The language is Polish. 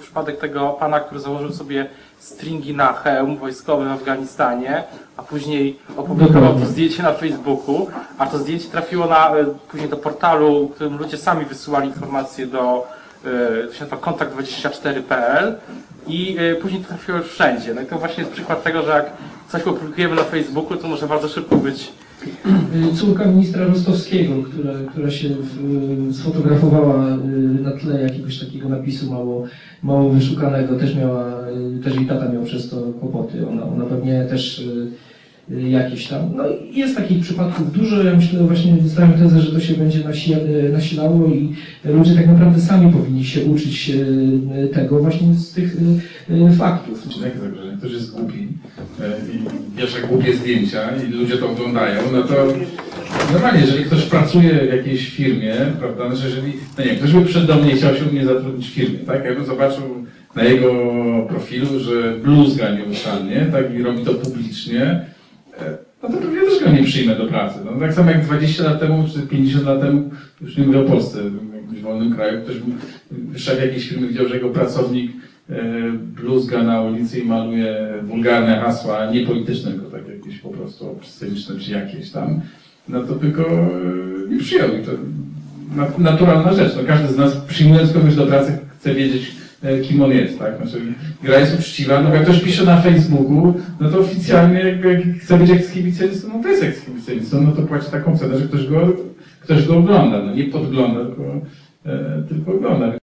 Przypadek tego pana, który założył sobie stringi na hełm wojskowy w Afganistanie, a później opublikował to zdjęcie na Facebooku, a to zdjęcie trafiło na, e, później do portalu, w którym ludzie sami wysyłali informacje do e, to się nazywa kontakt24.pl i e, później to trafiło już wszędzie. No i to właśnie jest przykład tego, że jak coś opublikujemy na Facebooku, to może bardzo szybko być Córka ministra Rostowskiego, która, która się w, sfotografowała y, na tle jakiegoś takiego napisu mało, mało wyszukanego, też miała, y, też jej tata miał przez to kłopoty. Ona, ona pewnie też y, jakieś tam. No i jest takich przypadków dużo. Ja myślę, właśnie stawiam tezę, że to się będzie y, nasilało i ludzie tak naprawdę sami powinni się uczyć y, tego właśnie z tych faktów. Czy jakie zagrożenie? Ktoś jest głupi i bierze głupie zdjęcia i ludzie to oglądają, no to normalnie, jeżeli ktoś pracuje w jakiejś firmie, prawda, że jeżeli, no nie ktoś by przed mnie chciał się u mnie zatrudnić w firmie, tak, ja bym zobaczył na jego profilu, że bluzga nieustannie, tak, i robi to publicznie, no to pewnie też go nie przyjmę do pracy. No, tak samo jak 20 lat temu, czy 50 lat temu, już nie mówię o Polsce, w jakimś wolnym kraju, ktoś był szef jakiejś firmy widział, że jego pracownik e, bluzga na ulicy i maluje wulgarne hasła, niepolityczne, tylko tak jakieś po prostu sceniczne czy jakieś tam, no to tylko e, nie przyjął. I to na- naturalna rzecz. No, każdy z nas przyjmując kogoś do pracy chce wiedzieć, e, kim on jest, tak? Znaczy, gra jest uczciwa, no jak ktoś pisze na Facebooku, no to oficjalnie jak, jak chce być ekshibicjonistą, no to jest ekshibicjonistą, no to płaci taką cenę, że ktoś go, ktoś go ogląda, no nie podgląda, tylko, e, tylko ogląda.